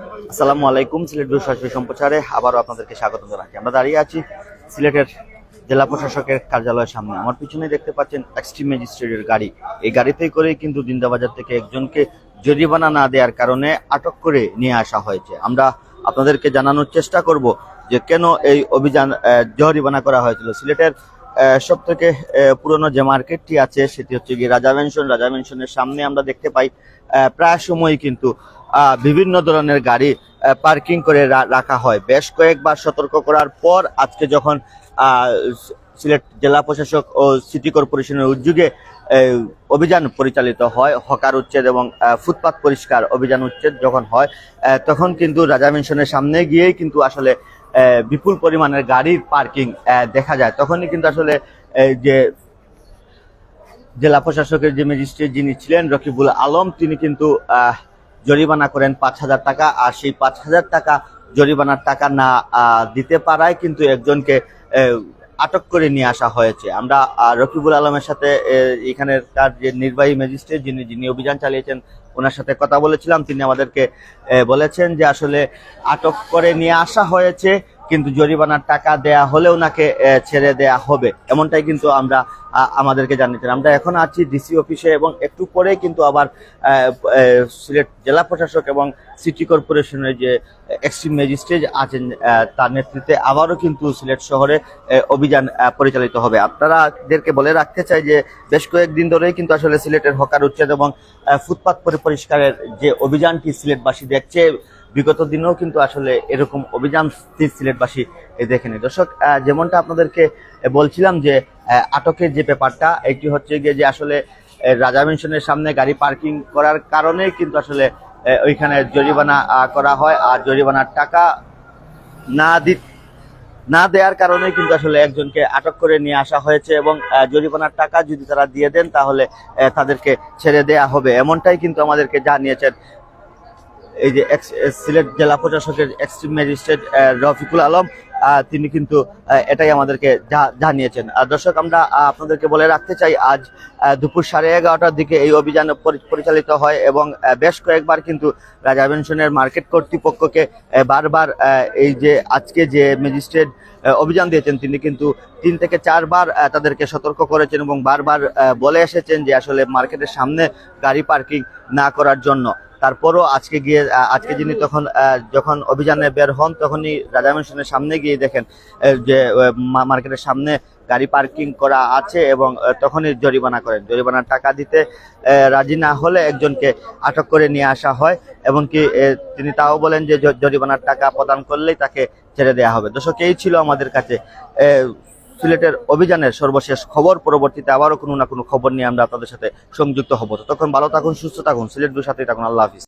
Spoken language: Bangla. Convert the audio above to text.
আসসালামু আলাইকুম, সিলেট দূর সম্প্রচারে আবারও আপনাদেরকে স্বাগত জানাচ্ছি। আমরা দাঁড়িয়ে আছি সিলেটের জেলা প্রশাসকের কার্যালয়ের সামনে। আমার পিছনে দেখতে পাচ্ছেন এক্সট্রিম ম্যাজিস্ট্রেটের গাড়ি। এই গাড়িতেই করেই কিন্তু দিনদাবাজার থেকে একজনকে জরিমানা না দেওয়ার কারণে আটক করে নিয়ে আসা হয়েছে। আমরা আপনাদেরকে জানানোর চেষ্টা করব যে কেন এই অভিযান জরিমানা করা হয়েছিল। সিলেটের সব থেকে পুরনো যে মার্কেটটি আছে, সেটি হচ্ছে গিয়ে রাজা মেনশন রাজা মেনশনের সামনে আমরা দেখতে পাই প্রায় সময়ই কিন্তু বিভিন্ন ধরনের গাড়ি পার্কিং করে রাখা হয়। বেশ কয়েকবার সতর্ক করার পর আজকে যখন সিলেট জেলা প্রশাসক ও সিটি কর্পোরেশনের উদ্যোগে অভিযান পরিচালিত হয়, হকার উচ্ছেদ এবং ফুটপাত পরিষ্কার অভিযান উচ্ছেদ যখন হয় তখন কিন্তু রাজা মেনশনের সামনে গিয়েই কিন্তু আসলে বিপুল পরিমাণের গাড়ির পার্কিং দেখা যায়। তখনই কিন্তু আসলে যে জেলা প্রশাসকের যে ম্যাজিস্ট্রেট যিনি ছিলেন, রকিবুল আলম, তিনি কিন্তু জরিমানা করেন পাঁচ হাজার টাকা, আর সেই পাঁচ হাজার টাকা জরিমানার টাকা না দিতে পারায় কিন্তু একজনকে আটক করে নিয়ে আসা হয়েছে। আমরা রকিবুল আলমের সাথে এখানের তার যে নির্বাহী ম্যাজিস্ট্রেট যিনি যিনি অভিযান চালিয়েছেন, ওনার সাথে কথা বলেছিলাম। তিনি আমাদেরকে বলেছেন যে আসলে আটক করে নিয়ে আসা হয়েছে, কিন্তু জরিমানার টাকা দেয়া হলে ওনাকে ছেড়ে দেয়া হবে। এমনটাই কিন্তু আমরা আমাদেরকে জানিয়েছেন। আমরা এখন আছি ডিসি অফিসে এবং একটু পরে কিন্তু আবার সিলেট জেলা প্রশাসক এবং সিটি কর্পোরেশনের যে এক্সট্রিম ম্যাজিস্ট্রেট আছেন তার নেতৃত্বে আবারও কিন্তু সিলেট শহরে অভিযান পরিচালিত হবে। আপনারাদেরকে বলে রাখতে চাই যে, বেশ কয়েকদিন ধরেই কিন্তু আসলে সিলেটের হকার উচ্ছেদ এবং ফুটপাত পরি- পরিষ্কারের যে অভিযানটি সিলেটবাসী দেখছে বিগত দিনেও কিন্তু আসলে এরকম অভিযান সিলেটবাসী দেখেনি। দর্শক যেমনটা আপনাদেরকে বলছিলাম যে আটকের যে ব্যাপারটা, এটি হচ্ছে গিয়ে যে আসলে রাজা মেনশনের সামনে গাড়ি পার্কিং করার কারণে কিন্তু আসলে ওইখানে জরিমানা করা হয়। আর জরিমানার টাকা না দি, না দেওয়ার কারণে কিন্তু আসলে একজনকে আটক করে নিয়ে আসা হয়েছে এবং জরিমানার টাকা যদি তারা দিয়ে দেন, তাহলে তাদেরকে ছেড়ে দেয়া হবে। এমনটাই কিন্তু আমাদেরকে জানিয়েছেন এই যে সিলেট জেলা প্রশাসকের এক্সট্রিম ম্যাজিস্ট্রেট রফিকুল আলম তিনি কিন্তু এটাই আমাদেরকে জানিয়েছেন। আর দর্শক, আমরা আপনাদেরকে বলে রাখতে চাই, আজ দুপুর সাড়ে এগারোটার দিকে এই অভিযান পরি- পরিচালিত হয় এবং বেশ কয়েকবার কিন্তু রাজা বেনশনের মার্কেট কর্তৃপক্ষকে বারবার এই যে আজকে যে ম্যাজিস্ট্রেট অভিযান দিয়েছেন, তিনি কিন্তু তিন থেকে চারবার তাদেরকে সতর্ক করেছেন এবং বারবার বলে এসেছেন যে আসলে মার্কেটের সামনে গাড়ি পার্কিং না করার জন্য। তারপরও আজকে গিয়ে আজকে যিনি তখন যখন অভিযানে বের হন, তখনই রাজা মেনশনের সামনে গিয়ে দেখেন যে মার্কেটের সামনে গাড়ি পার্কিং করা আছে এবং তখনই জরিমানা করেন। জরিমানার টাকা দিতে রাজি না হলে একজনকে আটক করে নিয়ে আসা হয় এবং কি তিনি তাও বলেন যে জরিমানার টাকা প্রদান করলেই তাকে ছেড়ে দেওয়া হবে। দর্শক, এই ছিল আমাদের কাছে সিলেটের অভিযানের সর্বশেষ খবর পরবর্তীতে আবারও কোনো না কোনো খবর নিয়ে আমরা আপনাদের সাথে সংযুক্ত হব। তখন ভালো থাকুন, সুস্থ থাকুন। সিলেট সাথে থাকুন। আল্লাহ হাফিজ।